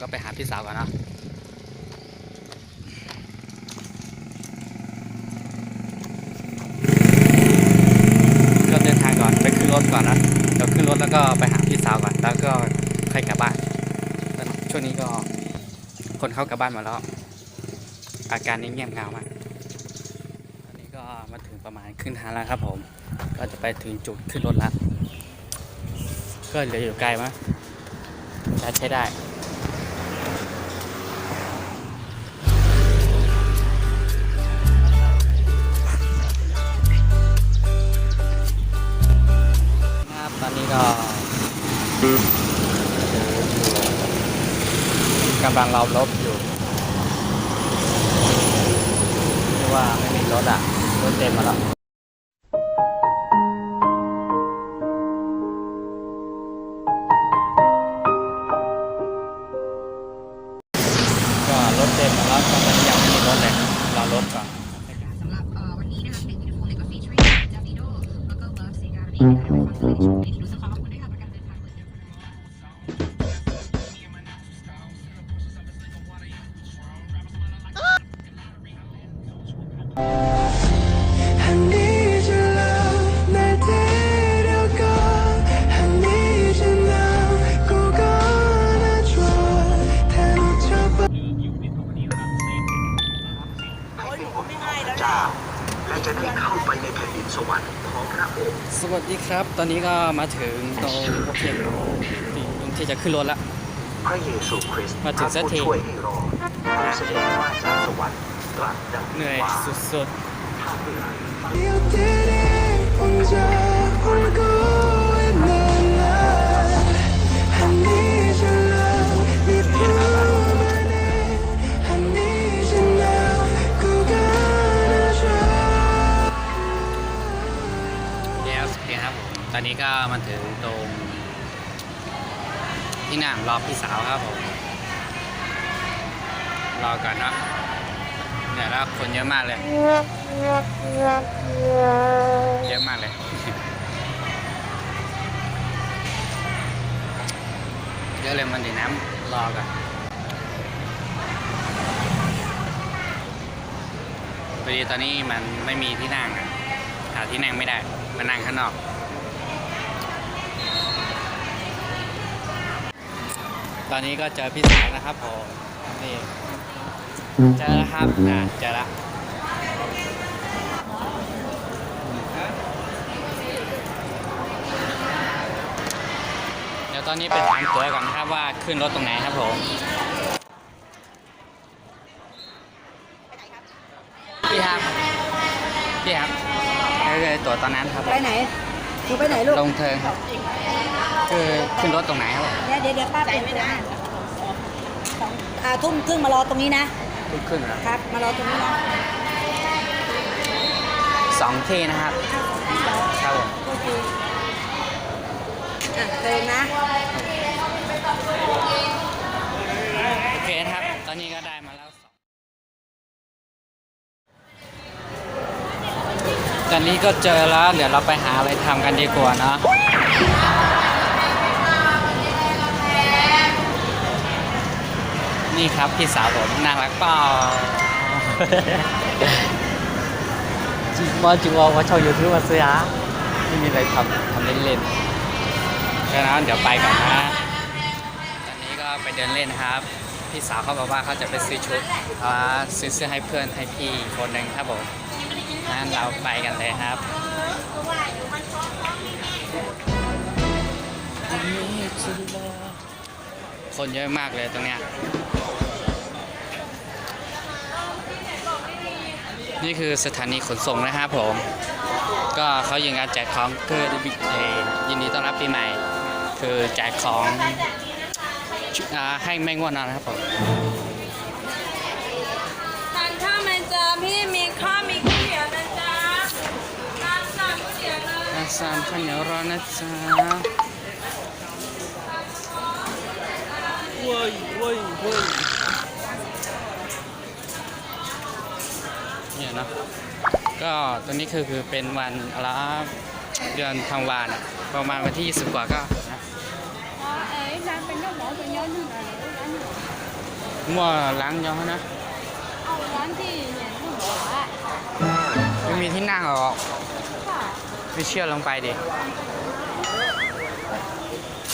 ก็ไปหาพี่สาวก่อนนะก็เดินทางก่อนไปขึ้นรถก่อนนะเดี๋ยวขึ้นรถแล้วก็ไปหาพี่สาวก่อนแล้วก็ค่อยกลับบ้านช่วงนี้ก็คนเข้ากลับบ้านมดแล้ว อาการนี้เงียบเงามากตอนนี้ก็มาถึงประมาณครึ่งทางแล้วครับผม ก็จะไปถึงจุดขึ้นรถแล้วก็เหลืออยู่ไกลมั้ยใช้ได้ กำลังเราลบอยู่เรียกว่าไม่มีรถอะ รถเต็มมาแล้ว และจะได้เข้าไปในแผ่นดินสวรรค์ของพระองค์สวัสดีครับ ตอนนี้ก็มาถึงตรงโอเคตรงที่จะขึ้นรถแล้วพระเยซูคริสต์มาถึงสักทีพระผู้ช่วยให้รอดผู้เสด็จมาจากสวรรค์ตรัสดังเหนื่อยว่าสุดถ้ อนนี้ก็มาถึงตรง ที่นั่งรอพี่สาวครับผม รอก่อนนะเนี่ยแล้วคนเยอะมากเลย เยอะมากเลย เยอะเลยมันดีน้ำรอก่อนพอดีตอนนี้มันไม่มีที่นั่งอะหาที่นั่งไม่ได้มานั่งข้างนอก ตอนนี้ก็เจอพี่สาวนะครับผมนี่เจอแล้วครับอ่าเจอแล้วเดี๋ยวตอนนี้ไปถามตัวก่อนนะครับว่าขึ้นรถตรงไหนครับผมพี่ครับพี่ครับก็คือตั๋วตอนนั้นครับผมไปไหนหนูไปไหนลูกลงเทิงครับ คือขึ้นรถตรงไหนครับผมเดี๋ยวเดี๋ยวเดี๋ยวป้าเปลี่ยนตัวให้อ่าทุ่มครึ่งมารอตรงนี้นะ ขึ้นขึ้นเหรอครับ มารอตรงนี้นะสองที่นะครับ ครับผมโอเคอะเติมนะ โอเคนะครับ ตอนนี้ก็ได้มาแล้วสองตอนนี้ก็เจอแล้ว เดี๋ยวเราไปหาอะไรทำกันดีกว่าเนอะ นี่ครับพี่สาวผมน่ารักเปล่ามาจึงว่าว่าชอบยูทูบมาเสียไม่มีอะไรทำทำเล่นๆแค่นั้นเดี๋ยวไปก่อนนะ ตอนนี้ก็ไปเดินเล่นครับ พี่สาวเขาบอกว่าเขาจะไปซื้อชุดเขาซื้อเสื้อให้เพื่อนให้พี่อีกคนหนึ่งครับผมงั้นเราไปกันเลยครับคนเยอะมากเลยตรงเนี้ย นี่คือสถานีขนส่งนะครับผม ก็เขายิงการแจกของคือเอ่อยินดีต้อนรับปีใหม่ คือแจกของอ่าให้ไม่ง่วงนอนนะครับผมทานข้าวไหมจ๊ะพี่มีข้าวมีก๋วยเตี๋ยวนะจ๊ะทานสั่งก๋วยเตี๋ยวเลยอาสามข้าวเหนียวร้อนนะจ๊ะเว้ยเว้ยเว้ย เนี่ยเนาะก็ตอนนี้คือคือเป็นวันอะไรเดือนธันวาเนี่ยประมาณวันที่ 20 กว่าก็นะเอ้ยร้านเป็นเจ้าหมอเป็นย้อนที่ไหนร้านมั่วล้างยองนะเอาร้านที่เนี่ยที่หมออะไม่มีที่นั่งหรอกไม่เชื่อลงไปดิ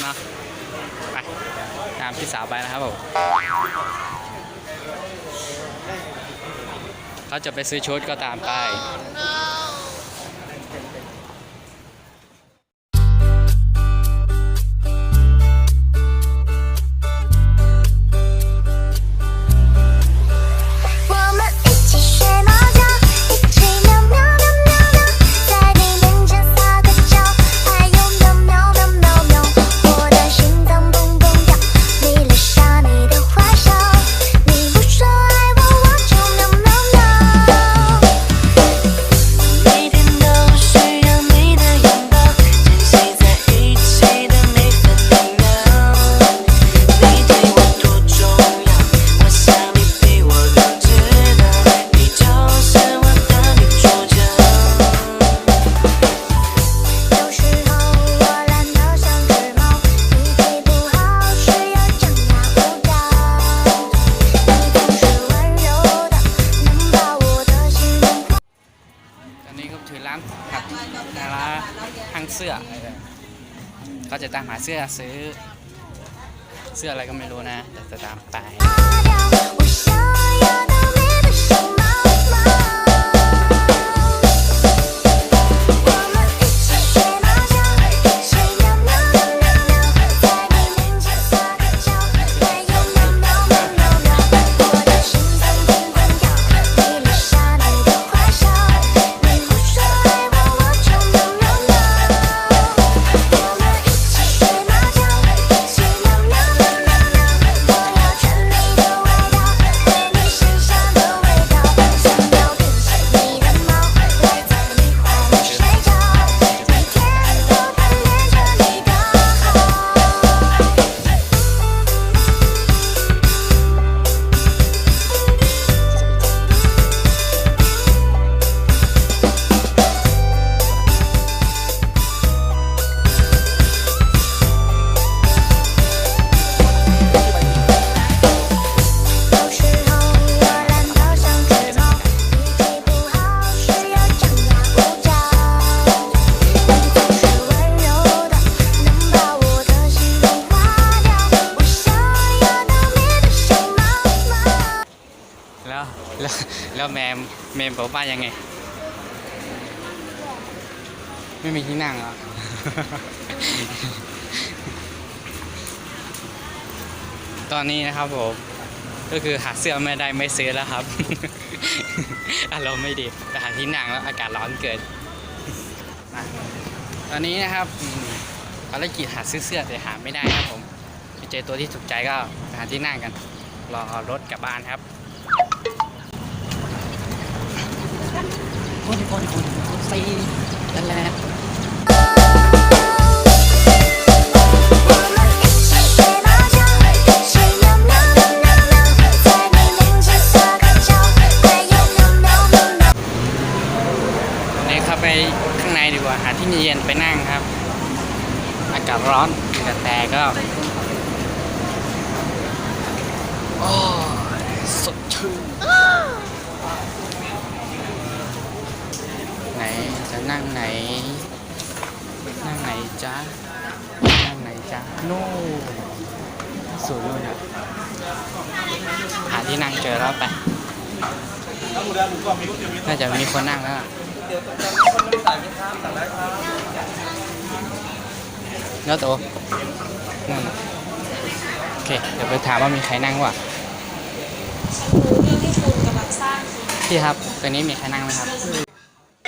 เนาะไปตามพี่สาวไปนะครับผม เขาจะไปซื้อชุดก็ตามไป เสื้อซื้อ เสื้ออะไรก็ไม่รู้นะแต่จะตามไป ยังไง ไม่มีที่นั่งเหรอตอนนี้นะครับผม ก็คือหาเสื้อไม่ได้ไม่ซื้อแล้วครับอารมณ์ไม่ดีแต่หาที่นั่งแล้วอากาศร้อนเกินตอนนี้นะครับภารกิจหาซื้อเสื้อแต่หาไม่ได้ครับผมไปเจอตัวที่ถูกใจก็หาที่นั่งกัน รอรถกลับบ้านครับ คนคนคนซีแและไปข้างในดีกว่าหาที่เย็นไปนั่งครับ อากาศร้อนแต่ก็โอสดชื่น นจะนั่งไหน นั่งไหนจ๊ะนั่งไหนจ๊ะนู่นสูงนู่นอะหาที่นั่งเจอแล้วไป น่าจะมีคนนั่งแล้วอะเนื้อโตนั่นน่ะโอเค เดี๋ยวไปถามว่ามีใครนั่งวะพี่ครับตัวนี้มีใครนั่งไหมครับ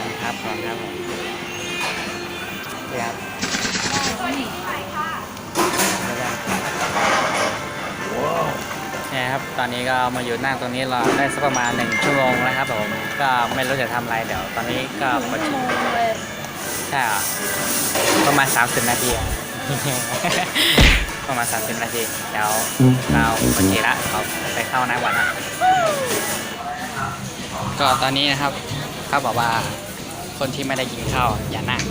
ตอนอนนี้ก็นั่งครับก่อนครับผมครับเนี่ยครับตอนนี้ก็มาอยู่นั่งตรงนี้รอได้สักประมาณหนึ่งชั่วโมงแล้วครับผมก็ไม่รู้จะทำอะไรเดี๋ยว ตอนนี้ก็ประชุมใช่เหรอประมาณ 30 นาทีอะ ประมาณ 30 นาทีเดี๋ยวเราโอเคละเราไปเข้าน้ำก่อนนะก็ตอนนี้นะครับเขาบอกว่า คนที่ไม่ได้กินข้าวอย่านั่ง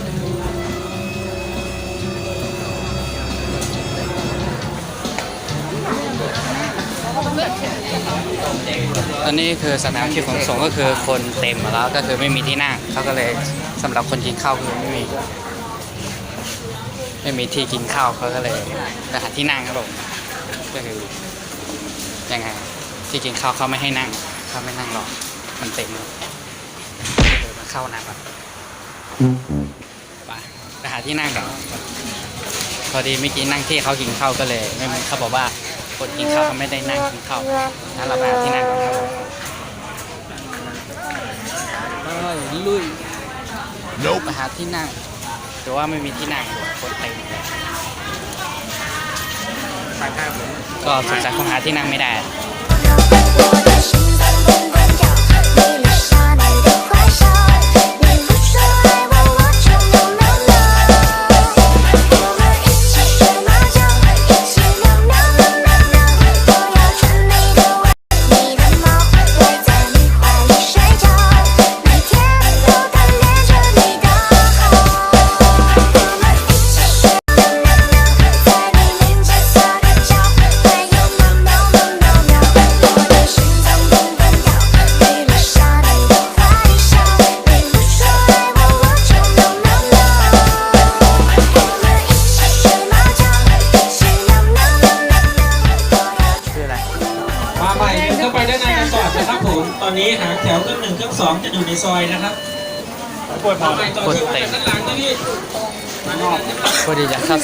ตอนนี้คือสถานที่ขนส่งก็คือคนเต็มแล้วก็คือไม่มีที่นั่งเขาก็เลยสำหรับคนกินข้าวคือไม่มี ไม่มีที่กินข้าวเขาก็เลยไปหาที่นั่งครับผมก็คือยังไงที่กินข้าวเขาไม่ให้นั่งเขาไม่นั่งหรอกมันเต็มเลยเดินมาเข้าน้ำก่อน ไปไปหาที่นั่งก่อนพอดีเมื่อกี้นั่งที่เขากินข้าวก็เลยไม่เขาบอกว่าคนกินข้าวเขาไม่ได้นั่งกินข้าวงั้นเราไปหาที่นั่งก่อนครับผมเฮ้ยลุยไปหาที่นั่งแต่ว่าไม่มีที่นั่งคนเต็มเลยก็สงสัยคงหาที่นั่งไม่ได้ 我的心脏蹦蹦跳，迷恋上你的坏笑，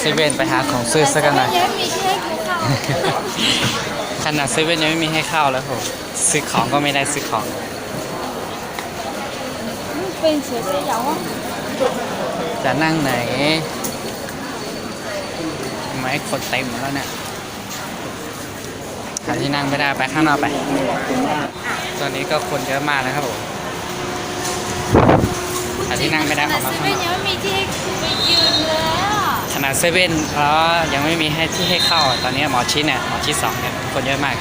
เข้าเซเว่นไปหาของซื้อสักหน่อยขนาดเซเว่นยังไม่มีให้เข้าแล้วผมซื้อของก็ไม่ได้ซื้อของเป็นเฉยๆอย่างว่าจะนั่งไหนทำไมคนเต็มหมดแล้วเนี่ยหาที่นั่งไม่ได้ไปข้างนอกไป ตอนนี้ก็คนเยอะมากนะครับผมหาที่นั่งไม่ได้ออกมาข้างนอกยังไม่มีที่ให้ไปยืนเลยอะ ขนาดเซเว่นแล้วยังไม่มีให้ที่ให้เข้า ตอนนี้หมอชิดเนี่ยหมอชิดสองเนี่ยคนเยอะมาก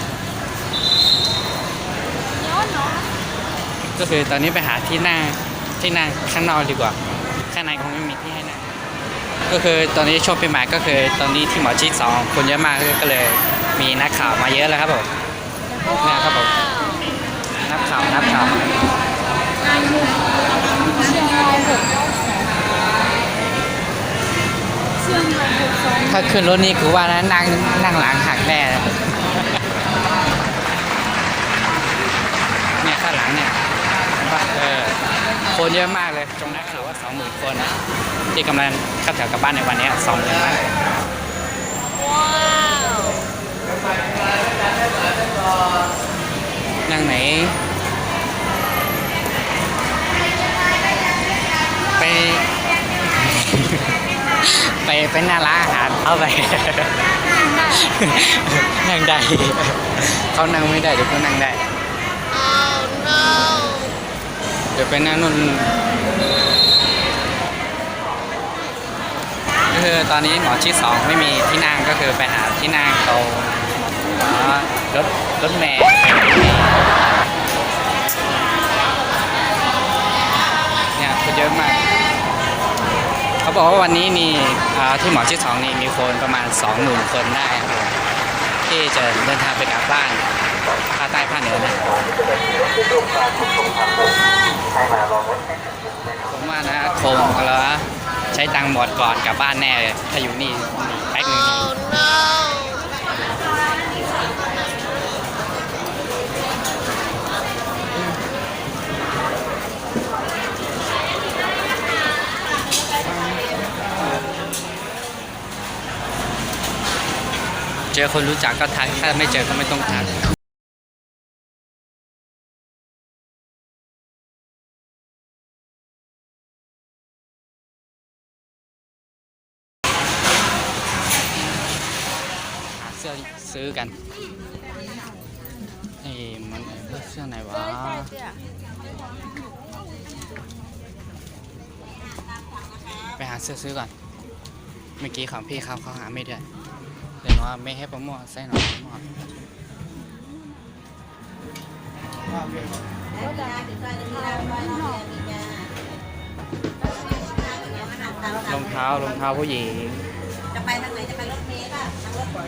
ก็คือตอนนี้ไปหาที่นั่งที่นั่งข้างนอกดีกว่า ข้างในคงไม่มีที่ให้นั่งก็คือตอนนี้ช่วงปีใหม่ก็คือ ตอนนี้ที่หมอชิดสองคนเยอะมากก็เลยมีนักข่าวมาเยอะแล้วครับผมนี่ครับผมนักข่าวนักข่าว ถ้าขึ้นรถนี่กูว่านะนั่งนั่งหลังหักแน่นะเนี่ยข้างหลังเนี่ยเห็นปะเออคนเยอะมากเลยจงได้ข่าวว่าสองหมื่นคนนะที่กำลังเข้าแถวกลับบ้านในวันเนี้สองหมื่นมากว้าวนั่งไหน ไป ไปไปหน้าร้านอาหารเอาไปนั่งได้เขานั่งไม่ได้เดี๋ยวเขานั่งได้ เดี๋ยวไปนั่งนู่นก็คือตอนนี้หมอชิดสองไม่มีที่นั่งก็คือไปหาที่นั่งตรงรถรถแมล์เนี่ยคนเยอะมาก บอกว่าวันนี้มีอ่ที่หมอชิดสองนี่มีคนประมาณ20,000คนได้ที่จะเดินทางไปกลับบ้านภาคใต้ภาคเหนือนะผมว่านะคงแล้วใช้ตังค์หมดก่อนกลับบ้านแน่เลยถ้าอยู่นี่แป๊กหนึง เจอคนรู้จักก็ทัก ถ้าไม่เจอก็ไม่ต้องทักเสื้อซื้อกันเอ้มันเสื้อไหนวะไปหาเสื้อซื้อก่อน เมื่อกี้ของพี่ครับเขาหาไม่ได้ เลยว่าไม่ให้ประมวลใส่หน่อยประมวลรองเท้ารองเท้าผู้หญิง จะไปทางไหนจะไปรถเมล์ป่ะทางรถก่อน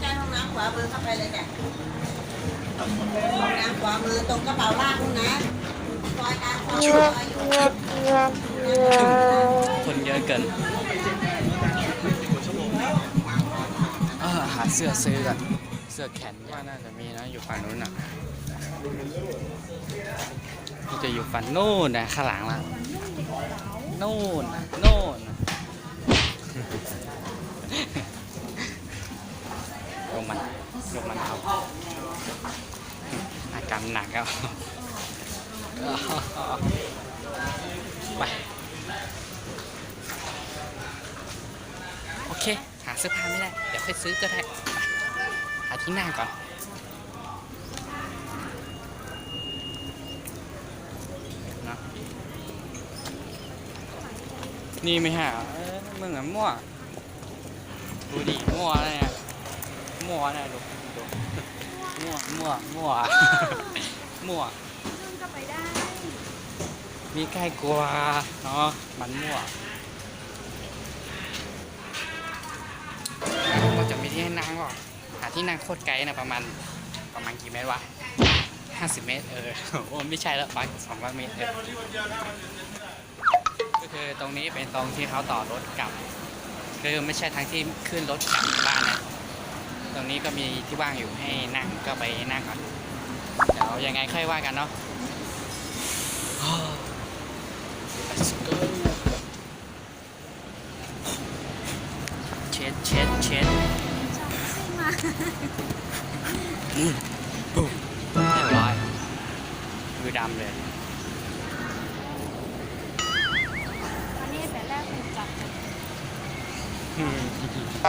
ใกล้ๆห้องน้ำขวามือเข้าไปเลยจ้ะห้องน้ำขวามือตรงกระเป๋าลากนู่นนะซอยกลางซอยอยู่คนเยอะเกิน เสื้อซื้อก่อนเสื้อแขนว่าน่าจะมีนะอยู่ฝั่งนู้นน่ะจะอยู่ฝั่งโน่นนะข้างหลังละโน่นน่ะโน่นนะลงมันลงมันเอาอาการหนักแล้วไป โอเค หา เสื้อผ้าไม่ได้ เดี๋ยวค่อยซื้อก็ได้ไปหาที่หน้าก่อนนะนี่ไม่หาเอ้ยมึงอะมั่วดูดิมั่วอะไรเนี่ยมั่วนะดูดูมั่วมั่วมั่วมั่วมีใกล้กลัวเนาะมันมั่ว ที่ให้นั่งหรอหาที่นั่งโคตรไกลนะประมาณประมาณกี่เมตรวะ50เมตรเออโอ้ไม่ใช่แล้วไปสองร้อยเมตรเออก็คือตรงนี้เป็นตรงที่เขาต่อรถกลับคือไม่ใช่ทางที่ขึ้นรถกลับบ้านนะตรงนี้ก็มีที่ว่างอยู่ให้นั่งก็ไปนั่งก่อนเดี๋ยวยังไงค่อยว่ากันเนาะ Let's go ปุ๊บเรียบร้อยมือดำเลย อันนี้แต่แรกเป็นจับโ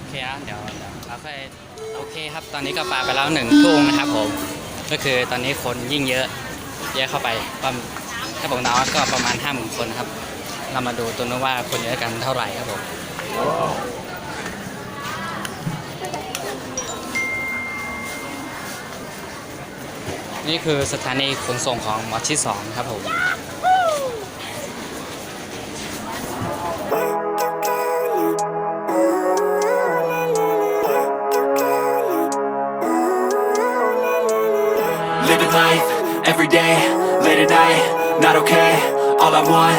อเคครับเดี๋ยวเดี๋ยวเราค่อยโอเคครับตอนนี้ก็ปลาไปแล้วหนึ่งทุ่งนะครับผม ก็คือตอนนี้คนยิ่งเยอะเยอะเข้าไปประมาณถ้าบอกน้อยก็ประมาณห้าหมื่นคนครับ เรามาดูตัวนู้นว่าคนเยอะกันเท่าไหร่ครับผม นี่คือสถานีขนส่งของหมอชิดสองครับผม Living life every day, late at night, not okay. All I want,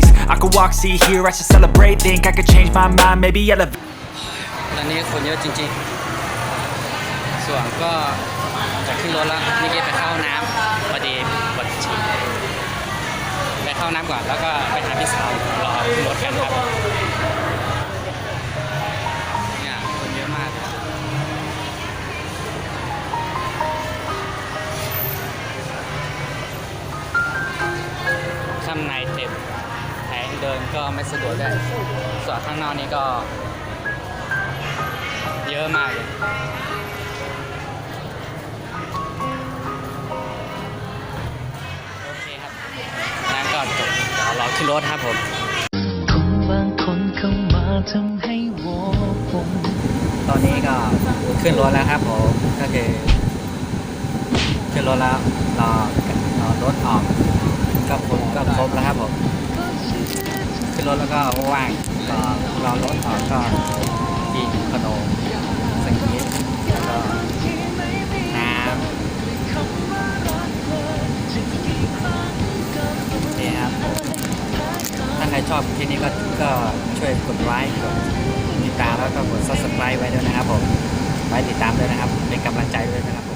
Place I could walk, see, here I should celebrate. Think I could change my mind, maybe elevate. ตอนนี้คนเยอะจริงๆ ส่วนก็จะขึ้นรถแล้วนี่ก็ไปเข้าน้ำพอดีปวดฉี่ไปเข้าน้ำก่อนแล้วก็ไปหาพี่สาวรอขึ้นรถกันครับ ดินก็ไม่สะดวกด้วยส่วนข้างนอกนี้ก็ เยอะมากเลยโอเคครับนั่นก็จบเดี๋ยวเราขึ้นรถครับผมคนบางคนเข้ามาทำให้วอผมตอนนี้ก็ขึ้นรถแล้วครับผมก็คือขึ้นรถแล้วรอรอรถออกก็ครบก็ครบแล้วครับผมขึ้น รถแล้วก็ว่างรอรอรถออก็กินขนมสังเกตแล้วก็น้ำนี่ครับถ้าใครชอบคลิปนี้ก็ก็ช่วยกดไลค์กดติดตามแล้วก็กด subscribe ไว้ด้วยนะครับผมไว้ติดตามด้วยนะครับเป็นกำลังใจด้วยนะครับผม